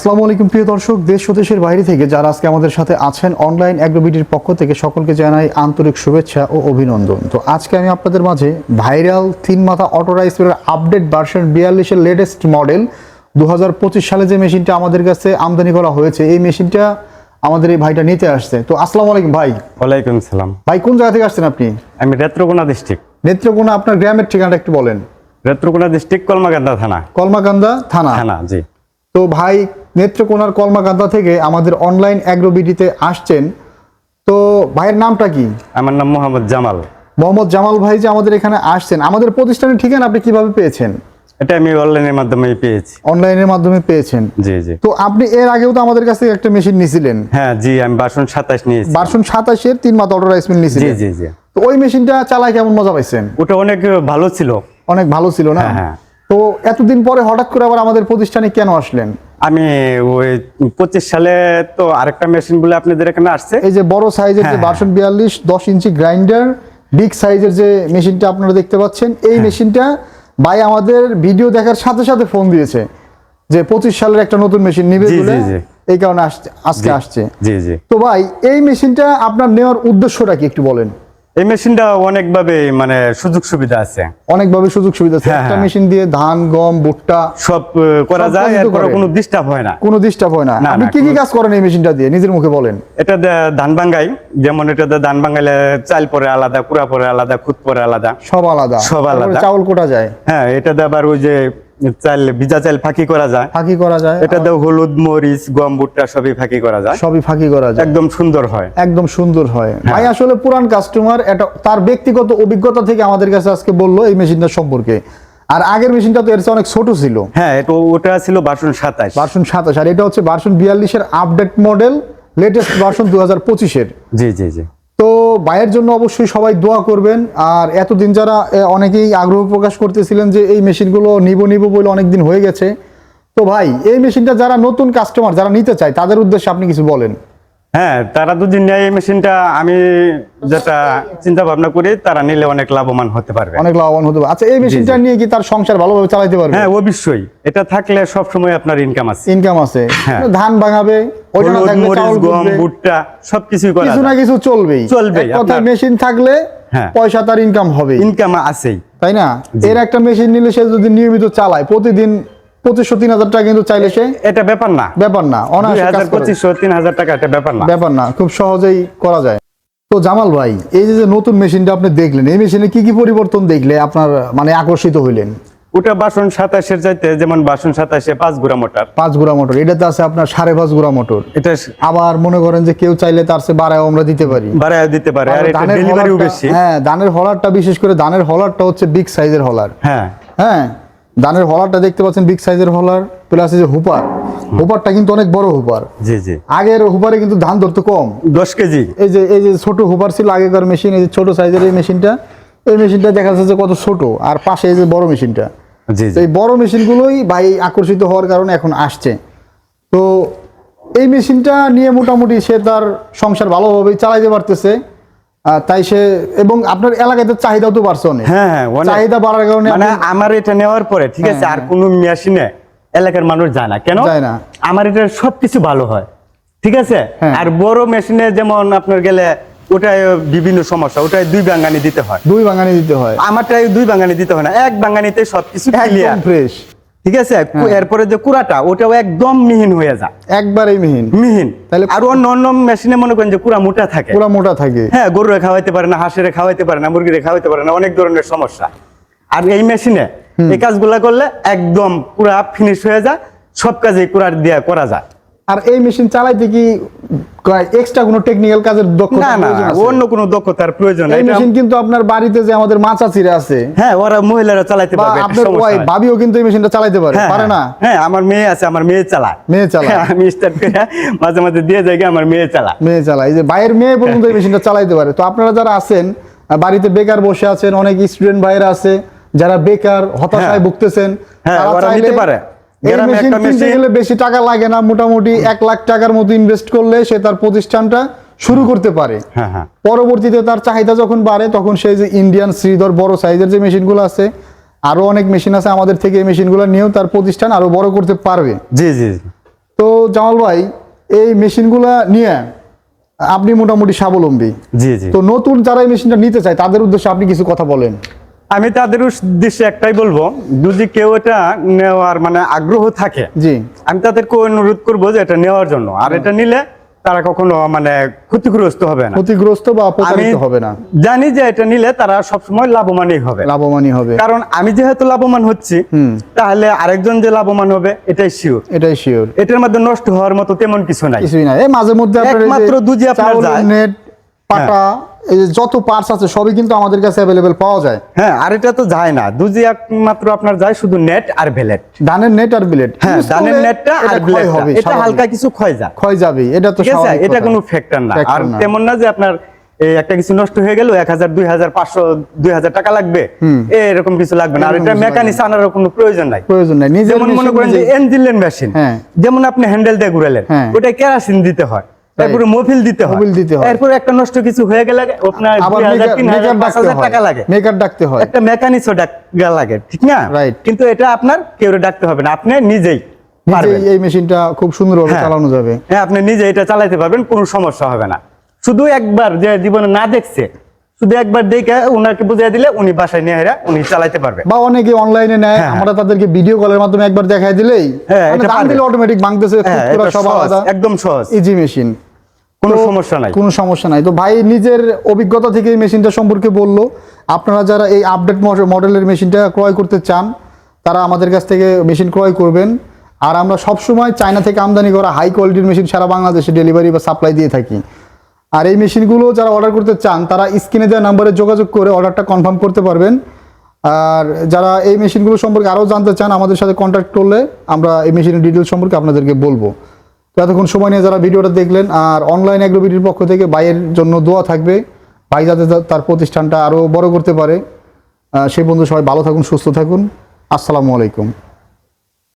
আসসালামু আলাইকুম প্রিয় দর্শক দেশ ও দেশের বাইরে থেকে যারা আজকে আমাদের সাথে আছেন অনলাইন অ্যাগ্রোবিটির পক্ষ থেকে সকলকে জানাই আন্তরিক শুভেচ্ছা ও অভিনন্দন। তো আজকে আমি আপনাদের মাঝে ভাইরাল তিন মাথা অটোরাইসের আপডেট ভার্সন বিয়াল্লিশের লেটেস্ট মডেল দুহাজার পঁচিশ সালে যে মেশিনটা আমাদের কাছে আমদানি করা হয়েছে এই মেশিনটা আমাদের এই ভাইটা নিতে আসছে। তো আসসালামু আলাইকুম ভাই। ওয়ালাইকুম সালাম। ভাই কোন জায়গা থেকে আসছেন আপনি? আমি রেত্রকোনা ডিস্ট্রিক্ট নেত্রকোনা আপনার গ্রামের ঠিকানাটা একটু বলেন। রেত্রকোনা ডিস্ট্রিক্ট কলমাকান্দা থানা। কলমাকান্দা থানা? থানা জি। তো ভাই নেত্রকোনার কলমাকান্দা থেকে আমাদের অনলাইন অ্যাগ্রোবিডিতে আসছেন। তো ভাইয়ের নামটা কি? আমার নাম মোহাম্মদ জামাল। মোহাম্মদ জামাল ভাই যে আমাদের এখানে আসছেন আমাদের প্রতিষ্ঠানের ঠিকানা আপনি কীভাবে পেয়েছেন? এটা আমি অনলাইনের মাধ্যমে পেয়েছি। অনলাইনের মাধ্যমে পেয়েছেন। জি জি। তো আপনি এর আগেও তো আমাদের কাছ একটা মেশিন নিয়েছিলেন হ্যাঁ জি আমি বাসন সাতাশ নিয়েছি। বারশন সাতাশের তিন মাথা অটো রাইস মিল জি জি জি। তো ওই মেশিনটা চালায় কেমন মজা পাইছেন? ওটা অনেক ভালো ছিল। অনেক ভালো ছিল না? হ্যাঁ, হ্যাঁ। তো এতদিন পরে হঠাৎ করে আবার আমাদের প্রতিষ্ঠানে কেন আসলেন? আমি ওই পঁচিশ সালে তো আরেকটা মেশিন বলে আপনাদের এখানে আসছে। এই যে বড় সাইজের যে হ্যাঁ, বিয়াল্লিশ দশ ইঞ্চি গ্রাইন্ডার বিগ সাইজের যে মেশিনটা আপনারা দেখতে পাচ্ছেন এই হ্যাঁ। মেশিনটা ভাই আমাদের ভিডিও দেখার সাথে সাথে ফোন দিয়েছে যে পঁচিশ সালের একটা নতুন মেশিন নিবে। এই কারণে আসছে আজকে আসছে। জি জি। তো ভাই এই মেশিনটা আপনার নেওয়ার উদ্দেশ্যটা কি একটু বলেন? এই মেশিনটা অনেকভাবে মানে সুযোগ সুবিধা আছে। অনেকভাবে সুযোগ সুবিধা আছে। হ্যাঁ, একটা হ্যাঁ। মেশিন দিয়ে ধান গম ভুট্টা সব করা যায় এরপরে কোনো ডিস্টার্ব হয় না। কোনো ডিস্টার্ব হয় না। আপনি কি কি কাজ করেন এই মেশিনটা দিয়ে? নিজের মুখে বলেন। এটা ধান ভাঙ্গাই যেমন এটা ধান ভাঙ্গাইলে চাল পরে আলাদা কুড়া পরে আলাদা খুদ পরে আলাদা। সব আলাদা। সব আলাদা। চাউল কোটা যায়। হ্যাঁ এটা দিয়ে আবার ওই যে চাল ভিজা চাল ফাঁকি করা যায়। ফাঁকি করা যায়। এটা হলুদ মরিচ গম ভুট্টা সবই ফাঁকি করা যায়। সবই ফাঁকি করা যায়। একদম সুন্দর হয়। একদম সুন্দর হয়। হ্যাঁ। ভাই আসলে পুরান কাস্টমার এটা তার ব্যক্তিগত অভিজ্ঞতা থেকে আমাদের কাছে আজকে বলল এই মেশিনটা সম্পর্কে। আর আগের মেশিনটা তো এর অনেক ছোট ছিল। হ্যাঁ এটা ওটা ছিল বাসন সাতাশ। ভার্সন সাতাশ। আর এটা হচ্ছে ভার্সন বিয়াল্লিশের আপডেট মডেল লেটেস্ট ভার্সন দু হাজার পঁচিশের। জি জি জি। তো ভাইয়ের জন্য অবশ্যই সবাই দোয়া করবেন। আর এতদিন যারা অনেকেই আগ্রহ প্রকাশ করতেছিলেন যে এই মেশিনগুলো নিব নিব বলে অনেকদিন হয়ে গেছে। তো ভাই, এই মেশিনটা যারা নতুন কাস্টমার যারা নিতে চায়, তাদের উদ্দেশ্যে আপনি কিছু বলেন। হ্যাঁ তারা যদি নেয় এই মেশিনটা আমি যেটা চিন্তা ভাবনা করি তারা নিলে অনেক লাভবান হতে পারবে। অনেক লাভবান হতে পারে আচ্ছা এই মেশিনটা নিয়ে কি তার সংসার ভালোভাবে চালাতে পারবে? হ্যাঁ অবশ্যই। এটা থাকলে সব সময় আপনার ইনকাম আছে। ইনকাম আছে। হ্যাঁ। ধান ভাঙাবে মরিচ গম। ভুট্টা সবকিছুই করা কিছু না কিছু চলবেই। চলবে আপনার- মেশিন থাকলে হ্যাঁ। পয়সা তার ইনকাম হবে ইনকাম আছেই। তাই না? এর একটা মেশিন নিলে সে যদি নিয়মিত চালায় প্রতিদিন পঁচিশশো তিন হাজার টাকা কিন্তু চাইলে সে এটা ব্যাপার না। ব্যাপার না অনায়াসে। পঁচিশশো তিন হাজার টাকা এটা ব্যাপার না। ব্যাপার না খুব সহজেই করা যায়। তো জামাল ভাই এই যে নতুন মেশিনটা আপনি দেখলেন এই মেশিনে কি কি পরিবর্তন দেখলে আপনার মানে আকর্ষিত হইলেন? ওটা বাসন সাতাশের চাইতে যেমন বাসন সাতাশে পাঁচ গুড়া মোটর। পাঁচ গুড়া মোটর এটাতে আছে আপনার সাড়ে পাঁচ গুড়া মোটর। এটা আবার মনে করেন যে কেউ চাইলে তার সে বাড়ায় আমরা দিতে পারি। বাড়ায় দিতে পারে আর এটা ধানের ডেলিভারিও বেশি। হ্যাঁ ধানের হলারটা বিশেষ করে ধানের হলারটা হচ্ছে বিগ সাইজের হলার। হ্যাঁ। হ্যাঁ ধানের হলারটা দেখতে পাচ্ছেন বিগ সাইজের হলার প্লাস যে হুপার। হুপারটা কিন্তু অনেক বড় হুপার। জি জি। আগের হুপারে কিন্তু ধান ধরতে কম। দশ কেজি। এই যে এই যে ছোট হুপার ছিল আগেকার মেশিন এই যে ছোট সাইজের এই মেশিনটা এই মেশিনটা দেখা যাচ্ছে যে কত ছোট আর পাশে এই যে বড় মেশিনটা জি জি। এই বড় মেশিনগুলোই ভাই আকর্ষিত হওয়ার কারণে এখন আসছে। তো এই মেশিনটা নিয়ে মোটামুটি সে তার সংসার ভালোভাবেই চালাইতে পারতেছে। তাই সে এবং আপনার এলাকাতে চাহিদাও তো বাড়ছে অনেক। হ্যাঁ হ্যাঁ চাহিদা বাড়ার কারণে মানে আমার এটা নেওয়ার পরে ঠিক আছে হ্যাঁ, আর কোনো মেশিনে এলাকার মানুষ যায় না। কেন? যায় না। আমার এটা সবকিছু ভালো হয়। ঠিক আছে? হ্যাঁ। আর বড় মেশিনে যেমন আপনার গেলে ওটায় বিভিন্ন সমস্যা ওটায় দুই বাঙ্গানি দিতে হয়। দুই বাঙ্গানি দিতে হয়। আমারটাই দুই বাঙ্গানি দিতে হয় না। এক বাঙ্গানিতে সবকিছু ফ্রেশ ঠিক আছে? এরপরে যে কুড়াটা ওটাও একদম মিহিন হয়ে যায়। একবারেই মিহিন। মিহিন। তাহলে- আর অন্য অন্য মেশিনে মনে করেন যে কুড়া মোটা থাকে। পুরো মোটা থাকে। হ্যাঁ গরুরে খাওয়াইতে পারে না হাঁসেরে খাওয়াইতে পারে না মুরগিরে খাওয়াইতে পারে না অনেক ধরনের সমস্যা। আর এই মেশিনে এই কাজগুলা করলে একদম কুড়া ফিনিশ হয়ে যায় সব কাজে কুড়ার দিয়ে করা যায়। আর এই মেশিন চালাইতে কি এক্সট্রা কোনো টেকনিক্যাল কাজের দক্ষতা না না অন্য কোনো দক্ষতার প্রয়োজন এই মেশিন কিন্তু আপনার বাড়িতে যে আমাদের মাচা চিরা আছে হ্যাঁ ওরা মহিলারা চালাইতে পারবে আপনার নাই। ভাবিও কিন্তু এই মেশিনটা পারে হ্যাঁ, পারে না হ্যাঁ আমার মেয়ে আছে আমার মেয়ে চালায় মেয়ে চালায়। হ্যাঁ, আমি স্টার্ট করে মাঝে মাঝে দিয়ে যাই আমার মেয়ে চালা মেয়ে চালায় এই যে ভাইয়ের মেয়ে পর্যন্ত এই মেশিনটা চালাইতে পারে তো আপনারা যারা আছেন বাড়িতে বেকার বসে আছেন অনেক স্টুডেন্ট ভাইয়েরা আছে যারা বেকার হতাশায় হ্যাঁ। ভুগতেছেন হ্যাঁ, তারা নিতে পারে। বেশি টাকা লাগে না মোটামুটি এক লাখ টাকার মতো ইনভেস্ট করলে সে তার প্রতিষ্ঠানটা শুরু করতে পারে। হ্যাঁ হ্যাঁ। পরবর্তীতে তার চাহিদা যখন বাড়ে তখন সেই যে ইন্ডিয়ান শ্রীধর বড় সাইজের যে মেশিনগুলো আছে আরও অনেক মেশিন আছে আমাদের থেকে এই মেশিনগুলো নিয়েও তার প্রতিষ্ঠান আরও বড় করতে পারবে। জি জি জি। তো জামাল ভাই এই মেশিনগুলা নিয়ে আপনি মোটামুটি স্বাবলম্বী। জি জি। তো নতুন যারা এই মেশিনটা নিতে চায় তাদের উদ্দেশ্যে আপনি কিছু কথা বলেন। আমি তাদের উদ্দেশ্যে একটাই বলব যদি কেউ এটা নেওয়ার মানে আগ্রহ থাকে জি। আমি তাদেরকে অনুরোধ করব যে এটা নেওয়ার জন্য। আর এটা নিলে তারা কখনো মানে ক্ষতিগ্রস্ত হবে না। ক্ষতিগ্রস্ত বা আমি হবে না। জানি যে এটা নিলে তারা সবসময় লাভবানই হবে। লাভবানই হবে। কারণ আমি যেহেতু লাভবান হচ্ছি তাহলে আরেকজন যে লাভবান হবে এটাই শিওর এটাই শিওর এটার মধ্যে নষ্ট হওয়ার মতো তেমন কিছু নাই। কিছুই না এই মাঝে মধ্যে একমাত্র দুজি আপনার নেট পাটা এই যত পার্টস আছে সবই কিন্তু আমাদের কাছে অ্যাভেলেবেল পাওয়া যায়। হ্যাঁ আর এটা তো যায় না। দুজি একমাত্র আপনার যায় শুধু নেট আর ভেলেট ধানের নেট আর বিলেট হ্যাঁ ধানের নেটটা আর ব্লেডটা হবে এটা হালকা কিছু ক্ষয় যায় ক্ষয় যাবে এটা তো স্বাভাবিক এটা কোনো ফ্যাক্টর না। আর তেমন না যে আপনার এই একটা কিছু নষ্ট হয়ে গেল এক হাজার দুই হাজার পাঁচশো দুই হাজার টাকা লাগবে। এরকম কিছু লাগবে না। আর এটা মেকানিক আনার কোনো প্রয়োজন নাই। প্রয়োজন নাই। যেমন মনে করেন যে এনজিলেন মেশিন হ্যাঁ। যেমন আপনি হ্যান্ডেল দিয়ে ঘুরালেন হ্যাঁ। ওটা কেরাসিন দিতে হয়। তারপরে মোবিল দিতে হয়। মোবিল দিতে হয়। এরপরে একটা নষ্ট কিছু হয়ে গেলে আপনার আবার দুই হাজার মেকার তিন হাজার মেকার পাঁচ ডাকতে হাজার হয়। টাকা লাগে। মেকার ডাকতে হয়। একটা মেকানিক্সও ডাকা লাগে ঠিক না? Right. কিন্তু এটা আপনার কেউ ডাকতে হবে না আপনি নিজেই এই মেশিনটা খুব সুন্দরভাবে হ্যাঁ। চালানো যাবে। হ্যাঁ আপনি নিজে এটা চালাতে পারবেন কোনো সমস্যা হবে না। শুধু একবার যে জীবনে না দেখছে শুধু একবার দেখে ওনাকে বুঝিয়ে দিলে উনি বাসায় নিয়ে হেরা উনি চালাতে পারবে। বা অনেকে অনলাইনে নেয় হ্যাঁ। আমরা তাদেরকে ভিডিও কলের মাধ্যমে একবার দেখাই দিলেই হ্যাঁ, মানে এটা অটোমেটিক ভাঙতেছে হ্যাঁ পুরো সব আলাদা। একদম সহজ। ইজি মেশিন কোনো সমস্যা নাই। কোনো সমস্যা নাই। তো ভাই নিজের অভিজ্ঞতা থেকে এই মেশিনটা সম্পর্কে বলল। আপনারা যারা এই আপডেট মডেলের মেশিনটা ক্রয় করতে চান তারা আমাদের কাছ থেকে মেশিন ক্রয় করবেন। আর আমরা সবসময় চায়না থেকে আমদানি করা হাই কোয়ালিটির মেশিন সারা বাংলাদেশে ডেলিভারি বা সাপ্লাই দিয়ে থাকি। আর এই মেশিনগুলো যারা অর্ডার করতে চান তারা স্ক্রিনে দেওয়া নাম্বারে যোগাযোগ করে অর্ডারটা কনফার্ম করতে পারবেন। আর যারা এই মেশিনগুলো সম্পর্কে আরও জানতে চান আমাদের সাথে কন্ট্যাক্ট করলে আমরা এই মেশিনের ডিটেলস সম্পর্কে আপনাদেরকে বলব। এতক্ষণ সময় নিয়ে যারা ভিডিওটা দেখলেন আর অনলাইন অ্যাগ্রোবিটির পক্ষ থেকে ভাইয়ের জন্য দোয়া থাকবে। ভাই যাতে তার প্রতিষ্ঠানটা আরও বড় করতে পারে। সেই বন্ধু সবাই ভালো থাকুন, সুস্থ থাকুন। আসসালামু আলাইকুম।